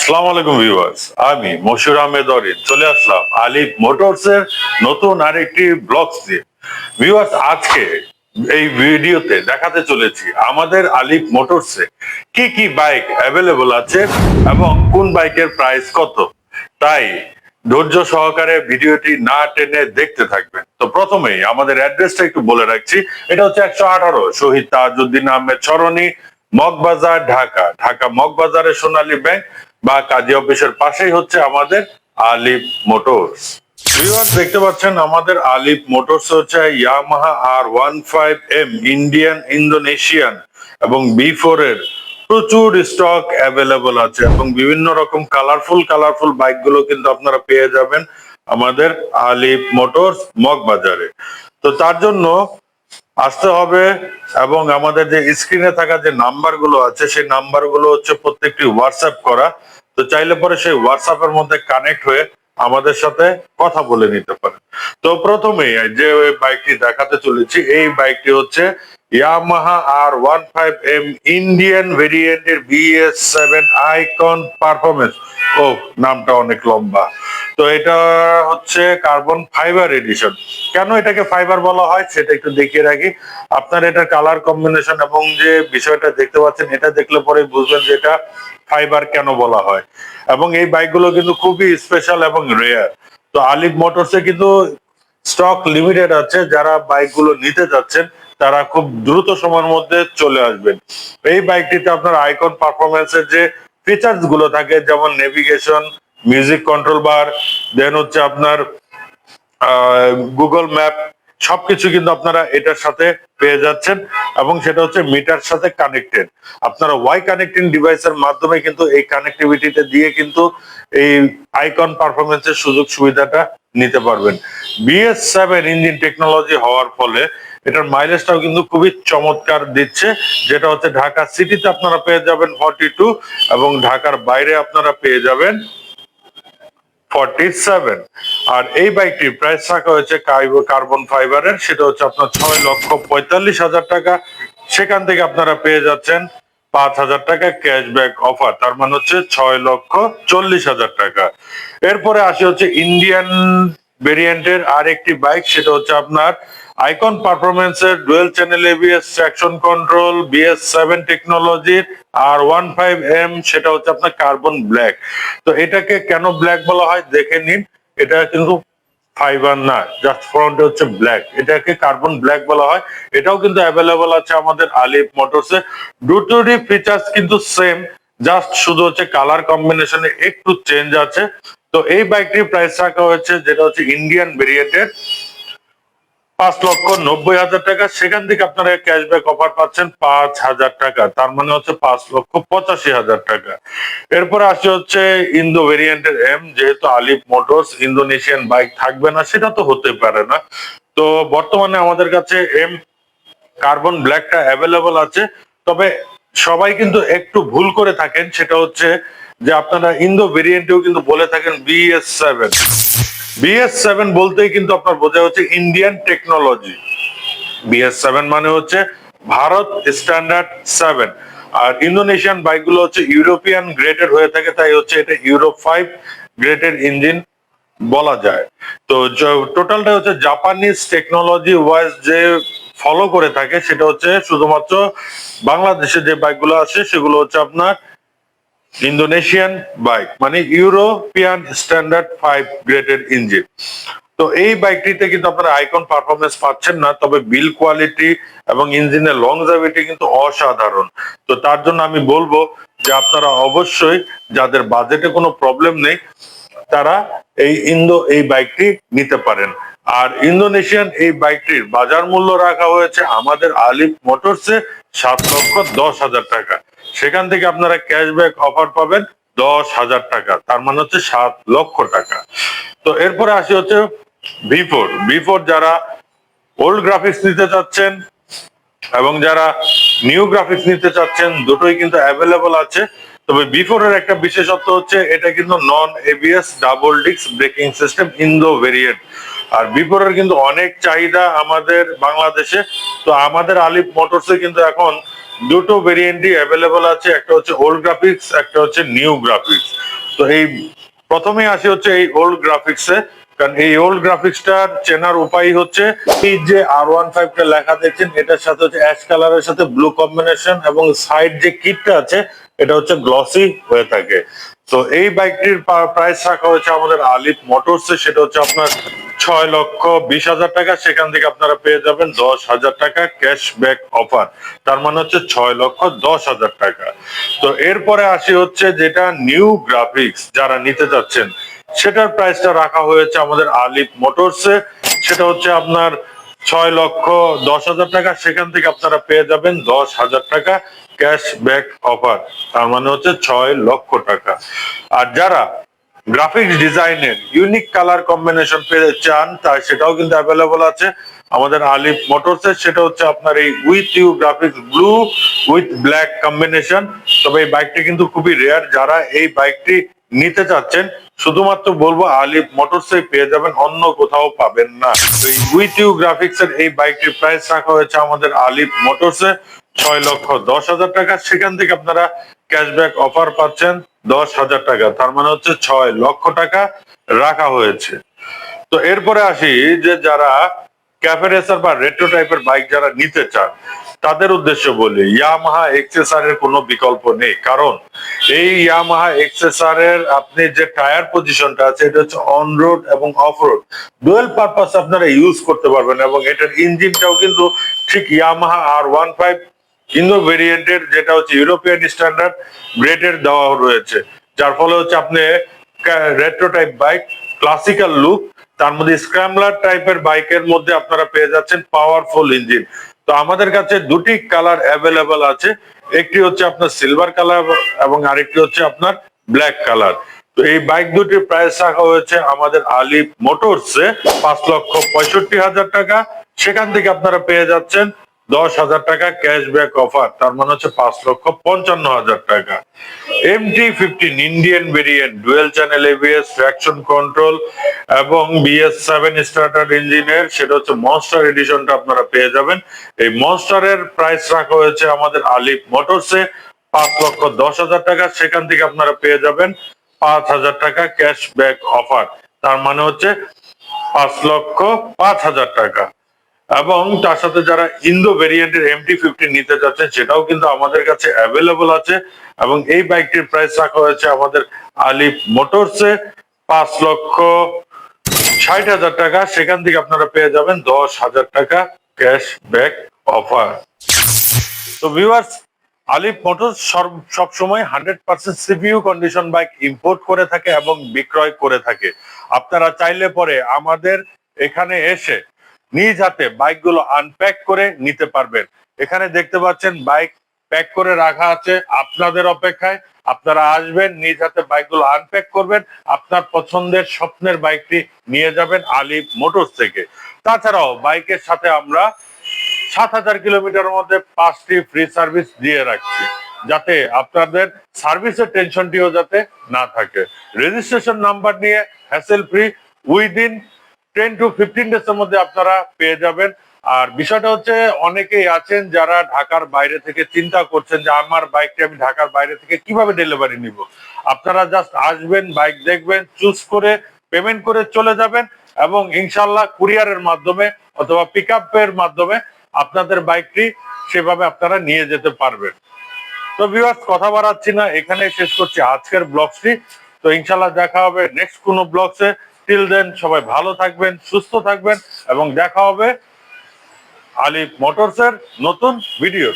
আসসালামু আলাইকুম ভিউয়ার্স। আমি মশুর আহমেদ অরিন। চলে আসলাম আলিফ মোটরস এর নতুন আরেকটি ব্লগস দিয়ে। ভিউয়ার্স, আজকে এই ভিডিওতে দেখাতে চলেছি আমাদের আলিফ কি কি বাইক অ্যাভেলেবল আছে এবং কোন বাইকের প্রাইস কত। তাই ধৈর্য সহকারে ভিডিওটি না টেনে দেখতে থাকবেন। তো প্রথমেই আমাদের অ্যাড্রেসটা একটু বলে রাখছি। এটা হচ্ছে একশো আঠারো, শহীদ তাজউদ্দিন আহমেদ সরণি, মগবাজার, ঢাকা। ঢাকা মগবাজারে সোনালী ব্যাংক বা কাজী অফিসের পাশেই হচ্ছে আমাদের আলিফ মোটরস। দেখতে পাচ্ছেন আমাদের আলিফ মোটরস হচ্ছে Yamaha R one five M Indian Indonesian এবং বি ফোর এর প্রচুর স্টক অ্যাভেলেবল আছে এবং বিভিন্ন রকম কালারফুল কালারফুল বাইকগুলো কিন্তু আপনারা পেয়ে যাবেন আমাদের আলিফ মোটরস মগ বাজারে তো তার জন্য আসতে হবে এবং আমাদের যে স্ক্রিনে থাকা যে নাম্বারগুলো আছে, সেই নাম্বারগুলো হচ্ছে প্রত্যেকটি হোয়াটসঅ্যাপ করা। তো চাইলে পরে সেই হোয়াটসঅ্যাপ এর মধ্যে কানেক্ট হয়ে আমাদের সাথে কথা বলে নিতে পারে তো প্রথমেই যে বাইকটি দেখাতে চলেছি, এই বাইকটি হচ্ছে Yamaha R one five M Indian ভেরিয়েন্টের বিএস সেভেন আইকন পারফরমেন্স ও নামটা অনেক লম্বা। তো এটা হচ্ছে কার্বন ফাইবার এডিশন কেন এটাকে ফাইবার বলা হয় সেটা একটু দেখিয়ে রাখি। আপনার এটার কালার কম্বিনেশন এবং যে বিষয়টা দেখতে পাচ্ছেন, এটা দেখলে পরে বুঝবেন যে এটা ফাইবার কেন বলা হয়। এবং এই বাইকগুলো কিন্তু খুবই স্পেশাল এবং রেয়ার তো আলিফ মোটরসে কিন্তু স্টক লিমিটেড আছে। যারা বাইকগুলো নিতে যাচ্ছেন তারা খুব দ্রুত সময়ের মধ্যে চলে আসবেন। এই বাইকটিতে আপনার আইকন পারফরমেন্সের যে ফিচার্সগুলো থাকে, যেমন নেভিগেশন মিউজিক কন্ট্রোল বার দেন হচ্ছে আপনার গুগল ম্যাপ সবকিছু কিন্তু আপনারা এটার সাথে পেয়ে যাচ্ছেন এবং সেটা হচ্ছে মিটার সাথে কানেক্টেড আপনারা ওয়াই কানেক্টিং ডিভাইসের মাধ্যমে কিন্তু এই কানেক্টিভিটিতে দিয়ে কিন্তু এই আইকন পারফরমেন্সের সুযোগ সুবিধাটা নিতে পারবেন। বিএস সেভেন ইঞ্জিন টেকনোলজি হওয়ার ফলে এটার মাইলেজটাও কিন্তু খুবই চমৎকার দিচ্ছে। যেটা হচ্ছে ঢাকা সিটিতে আপনারা পেয়ে যাবেন ফর্টি এবং ঢাকার বাইরে আপনারা পেয়ে যাবেন ফর্টি আর এই প্রাইস হয়েছে কার্বন ফাইবারের সেটা হচ্ছে আপনার ছয় লক্ষ পঁয়তাল্লিশ হাজার টাকা। সেখান থেকে আপনারা পেয়ে যাচ্ছেন পাঁচ হাজার টাকা ক্যাশব্যাক অফার তার মানে হচ্ছে ছয় লক্ষ চল্লিশ হাজার টাকা। এরপরে আসি হচ্ছে ইন্ডিয়ান ভেরিয়েন্টের আর একটি বাইক সেটা হচ্ছে আপনার আইকন পারফরমেন্সের dual channel ABS traction control BS seven টেকনোলজির আর ওয়ান ফাইভ এম সেটা হচ্ছে আপনার কার্বন ব্ল্যাক তো এটাকে কেন ব্ল্যাক বলা হয় দেখে নিন। এটা কিন্তু ফাইবার না জাস্ট ফ্রন্টে হচ্ছে ব্ল্যাক এটাকে কার্বন ব্ল্যাক বলা হয়। এটাও কিন্তু অ্যাভেলেবল আছে আমাদের আলিফ মোটরসে দুটোরই ফিচার্স কিন্তু সেম জাস্ট শুধু হচ্ছে কালার কম্বিনেশনে একটু চেঞ্জ আছে। তো এই বাইকটির প্রাইস রাখা হয়েছে, যেটা হচ্ছে ইন্ডিয়ান ভেরিয়েন্টের পাঁচ লক্ষ নব্বই হাজার টাকা। সেখান থেকে আপনারা ক্যাশব্যাক অফার পাচ্ছেন পাঁচ হাজার টাকা। তার মানে হচ্ছে পাঁচ লক্ষ পঁচাশি হাজার টাকা। এরপরে আসছে হচ্ছে ইন্দো ভেরিয়েন্টের এম যেহেতু আলিফ মোটরস ইন্দোনেশিয়ান বাইক থাকবে না, সেটা তো হতে পারে না। তো বর্তমানে আমাদের কাছে এম কার্বন ব্ল্যাকটা অ্যাভেলেবল আছে। তবে সবাই কিন্তু একটু ভুল করে থাকেন, সেটা হচ্ছে যে আপনারা ইন্দো ভেরিয়েন্টেও কিন্তু বলে থাকেন বিএস সেভেন বিএস সেভেন বলতেই কিন্তু আপনার বোঝা হচ্ছে ইন্ডিয়ান টেকনোলজি বিএস সেভেন মানে হচ্ছে ভারত স্ট্যান্ডার্ড সেভেন আর ইন্দোনেশিয়ান বাইকগুলো হচ্ছে ইউরোপিয়ান গ্রেডের হয়ে থাকে, তাই হচ্ছে এটা ইউরোপ ফাইভ গ্রেডের ইঞ্জিন বলা যায়। তো টোটালটা হচ্ছে জাপানিজ টেকনোলজি ওয়াইজ যে ফলো করে থাকে, সেটা হচ্ছে শুধুমাত্র বাংলাদেশে যে বাইকগুলো আছে, সেগুলো হচ্ছে আপনার ইন্দোনেশিয়ান বাইক মানে ইউরোপিয়ান স্ট্যান্ডার্ড ফাইভ গ্রেডের ইঞ্জিন তো এই বাইকটিতে কিন্তু আপনারা আইকন পারফরমেন্স পাচ্ছেন না, তবে বিল কোয়ালিটি এবং ইঞ্জিনের লং লংজাভিটি কিন্তু অসাধারণ। তো তার জন্য আমি বলব যে আপনারা অবশ্যই, যাদের বাজেটে কোনো প্রবলেম নেই, তারা এই ইন্দো, এই বাইকটি নিতে পারেন। আর ইন্দোনেশিয়ান এই বাইকটির বাজার মূল্য রাখা হয়েছে আমাদের আলিফ মোটরসে সাত লক্ষ দশ হাজার টাকা। সেখান থেকে আপনারা ক্যাশব্যাক অফার পাবেন দশ হাজার টাকা। তার মানে হচ্ছে সাত লক্ষ টাকা। তো এরপরে আসি হচ্ছে ভি ফোর ভি ফোর যারা ওল্ড গ্রাফিক্স নিতে চাচ্ছেন এবং যারা নিউ গ্রাফিক্স নিতে চাচ্ছেন, দুটোই কিন্তু অ্যাভেলেবল আছে। তবে বিফোর এর একটা বিশেষত্ব হচ্ছে এটা কিন্তু নন এবিএস ডাবল ডিক্স ব্রেকিং সিস্টেম ইন্দো ভেরিয়েন্ট আর বিফোর কিন্তু অনেক চাহিদা আমাদের বাংলাদেশে। তো আমাদের আলিফ মোটরসে কিন্তু এখন দুটো ভেরিয়েন্টই অ্যাভেলেবল আছে, একটা হচ্ছে ওল্ড গ্রাফিক্স একটা হচ্ছে নিউ গ্রাফিক্স তো এই প্রথমেই আসি হচ্ছে এই ওল্ড গ্রাফিক্সে কারণ এই ওল্ড গ্রাফিক্সটার চেনার উপায় হচ্ছে এই যে আর ওয়ান ফাইভটা লেখা দেখছেন, এটার সাথে হচ্ছে অ্যাশ কালারের সাথে ব্লু কম্বিনেশন এবং সাইড যে কিটটা আছে, এটা হচ্ছে গ্লসি হয়ে থাকে। তো এই বাইকটির প্রাইস রাখা হয়েছে আমাদের আলিফ মোটরসে সেটা হচ্ছে আপনার ছয় লক্ষ বিশ হাজার টাকা। সেখান থেকে আপনারা পেয়ে যাবেন দশ হাজার টাকা ক্যাশব্যাক অফার তার মানে হচ্ছে ছয় লক্ষ দশ হাজার টাকা। তো, এরপরে আসি হচ্ছে যেটা নিউ গ্রাফিক্স যারা নিতে যাচ্ছেন সেটার প্রাইসটা রাখা হয়েছে আমাদের আলিফ মোটরসে সেটা হচ্ছে আপনার ছয় লক্ষ দশ হাজার টাকা। সেখান থেকে আপনারা পেয়ে যাবেন দশ হাজার টাকা ক্যাশব্যাক অফার তার মানে হচ্ছে ছয় লক্ষ টাকা। আর যারা গ্রাফিক্স ডিজাইনের ইউনিক কালার কম্বিনেশন পেতে চান তা সেটাও কিন্তু অ্যাভেলেবল আছে আমাদের আলিফ মোটরসের সেটা হচ্ছে আপনার এই with U graphics blue with black combination তবে এই বাইকটি কিন্তু খুবই রেয়ার যারা এই বাইকটি নিতে চাচ্ছেন, শুধুমাত্র বলব আলিফ মোটরসে পেয়ে যাবেন, অন্য কোথাও পাবেন না। এই উইথ ইউ গ্রাফিক্স এর এই বাইকটির প্রাইস রাখা হয়েছে আমাদের আলিফ মোটরসে ছয় লক্ষ দশ হাজার টাকা। সেখান থেকে আপনারা ক্যাশব্যাক অফার পাচ্ছেন দশ হাজার টাকা। তার মানে হচ্ছে ছয় লক্ষ টাকা রাখা হয়েছে। তো এরপরে আসি যে যারা ক্যাফে রেসার বা রেট্রো টাইপের বাইক যারা নিতে চান, তাদের উদ্দেশ্য বলি ইয়ামাহা এক্সেসার এর কোনো বিকল্প নেই। কারণ এই ইয়ামাহা এক্সেসার এর আপনি যে টায়ার পজিশনটা আছে, এটা হচ্ছে অন রোড এবং অফ রোড ডুয়েল পারপাস আপনারা ইউজ করতে পারবেন এবং এটার ইঞ্জিনটাও কিন্তু ঠিক Yamaha R one five Indo variant যেটা হচ্ছে ইউরোপিয়ান স্ট্যান্ডার্ড গ্রেডের দেওয়া রয়েছে। যার ফলে হচ্ছে আপনি retro type bike classical look তার মধ্যে স্ক্র্যামলার টাইপের বাইকের মধ্যে আপনারা পেয়ে যাচ্ছেন পাওয়ারফুল ইঞ্জিন তো আমাদের কাছে দুটি কালার অ্যাভেলেবল আছে। একটি হচ্ছে আপনার সিলভার কালার এবং আরেকটি হচ্ছে আপনার ব্ল্যাক কালার তো এই বাইক দুটির প্রাইস রাখা হয়েছে আমাদের আলিফ মোটরসে পাঁচ লক্ষ পঁয়ষট্টি হাজার টাকা। সেখান থেকে আপনারা পেয়ে যাচ্ছেন দশ হাজার টাকা ক্যাশব্যাক অফার তার মানে হচ্ছে পাঁচ লক্ষ পঞ্চান্ন হাজার টাকা। MT fifteen Indian variant dual channel ABS traction control এবং বিএস সেভেন স্টার্টার ইঞ্জিনের সেটা হচ্ছে মনস্টার এডিশনটা আপনারা পেয়ে যাবেন। এই মনস্টারের প্রাইস রাখা হয়েছে আমাদের আলিফ মোটরসে পাঁচ লক্ষ দশ হাজার টাকা। সেখান থেকে আপনারা পেয়ে যাবেন পাঁচ হাজার টাকা ক্যাশব্যাক অফার তার মানে হচ্ছে পাঁচ লক্ষ পাঁচ হাজার টাকা। এবং তার সাথে যারা ইন্দো ভেরিয়েন্টের এমটি ফিফটি নিতে যাচ্ছেন, সেটাও কিন্তু আমাদের কাছে অ্যাভেলেবল আছে। এবং এই বাইকটির প্রাইস রাখা হয়েছে আমাদের আলিফ মোটরসে পাঁচ লক্ষ ষাট হাজার টাকা। সেখান থেকে আপনারা পেয়ে যাবেন দশ হাজার টাকা ক্যাশব্যাক অফার তো ভিউয়ার্স আলিফ মোটরস সব সময় hundred percent CPU condition bike import করে থাকে এবং বিক্রয় করে থাকে। আপনারা চাইলে পরে আমাদের এখানে এসে নিজ হাতে বাইকগুলো আনপ্যাক করে নিতে পারবেন। এখানে দেখতে পাচ্ছেন বাইক প্যাক করে রাখা আছে আপনাদের অপেক্ষায়। আপনারা আসবেন, নিজ হাতে বাইকগুলো আনপ্যাক করবেন, আপনার পছন্দের স্বপ্নের বাইকটি নিয়ে যাবেন আলিফ মোটরস থেকে। তাছাড়াও বাইকের সাথে আমরা সাত হাজার কিলোমিটার মধ্যে পাঁচটি ফ্রি সার্ভিস দিয়ে রাখছি, যাতে আপনাদের সার্ভিসের টেনশনটিও যাতে না থাকে। রেজিস্ট্রেশন নাম্বার নিয়ে hassle free within ten to fifteen days এর মধ্যে আপনারা পেয়ে যাবেন। আর বিষয়টা হচ্ছে, অনেকেই আছেন যারা ঢাকার বাইরে থেকে চিন্তা করছেন যে আমার বাইকটি আমি ঢাকার বাইরে থেকে কীভাবে ডেলিভারি নিব। আপনারা জাস্ট আসবেন বাইক দেখবেন চুজ করে পেমেন্ট করে চলে যাবেন এবং ইনশাল্লাহ কুরিয়ারের মাধ্যমে অথবা পিক এর মাধ্যমে আপনাদের বাইকটি সেভাবে আপনারা নিয়ে যেতে পারবেন। তো ভিউয়ার্স কথা বাড়াচ্ছি না এখানে শেষ করছি আজকের ব্লগসটি তো ইনশাল্লাহ দেখা হবে নেক্সট কোনো ব্লগসে টিল দেন সবাই ভালো থাকবেন সুস্থ থাকবেন এবং দেখা হবে আলিফ মোটরসের নতুন ভিডিও